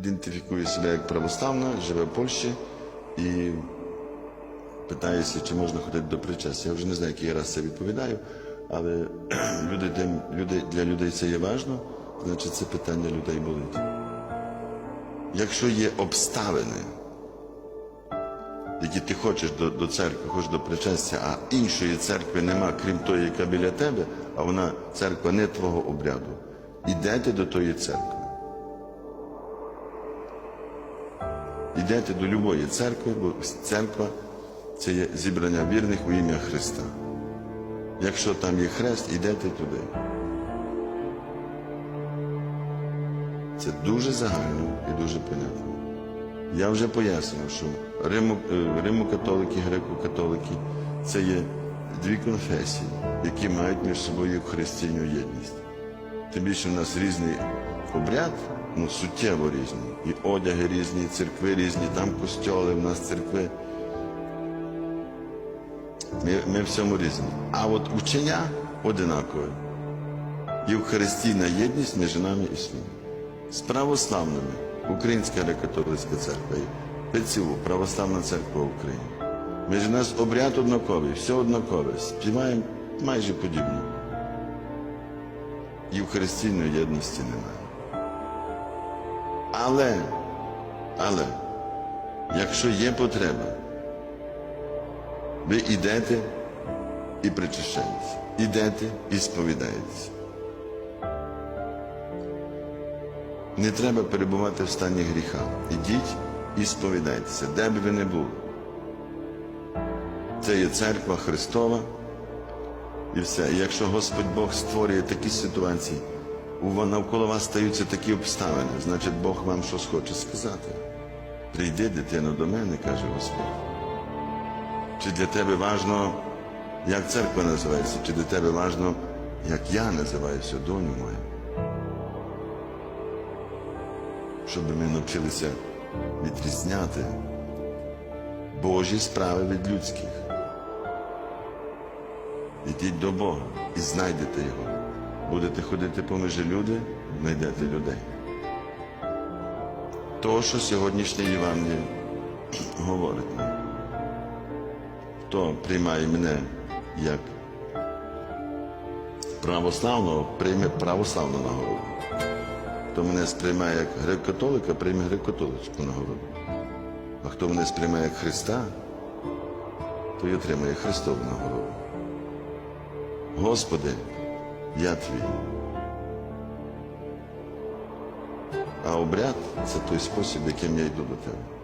Ідентифікує себе як православна, живе в Польщі і питається, чи можна ходити до причастя. Я вже не знаю, який раз це відповідаю, але люди, люди, для людей це є важливо, значить це питання людей болить. Якщо є обставини, які ти хочеш до, до церкви, хочеш до причастя, а іншої церкви нема, крім тої, яка біля тебе, а вона церква не твого обряду, ідете до тої церкви. Йдете до любої церкви, бо церква це є зібрання вірних у ім'я Христа. Якщо там є хрест, йдете туди. Це дуже загально і дуже понятно. Я вже пояснив, що е, Римо-католики, греко-католики це є дві конфесії, які мають між собою християню єдність. Тим більше в нас різний обряд, ну суттєво різні. І одяги різні, і церкви різні, там костьоли, в нас церкви. Ми, ми в різні. А от учення одинакове. Євхаристійна єдність між нами існує. З православними Українська греко-католицька церква, і ПЦУ, Православна церква України. Між нас обряд однаковий, все однакове. Співаємо майже подібно. Євхаристійної єдності немає. Але, але, якщо є потреба, ви йдете і причащаєтеся, йдете і сповідаєтеся. Не треба перебувати в стані гріха. Ідіть і сповідайтеся, де б ви не були. Це є церква Христова і все. І якщо Господь Бог створює такі ситуації, навколо вас стаються такі обставини, значить Бог вам щось хоче сказати. Прийди, дитино, до мене, каже Господь. Чи для тебе важно, як церква називається, чи для тебе важно, як я називаюся, доню мою. Щоб ми навчилися відрізняти Божі справи від людських. Ідіть до Бога і знайдете Його. Будете ходити поміж люди, знайдете людей. То, що сьогоднішнє Євангеліє говорить нам. Хто приймає мене як православного, прийме православну нагороду. Хто мене сприймає як греко-католика, прийме греко-католицьку нагороду. А хто мене сприймає як Христа, то й отримає Христову нагороду. Господи, я твій. А обряд це той спосіб, яким я йду до тебе.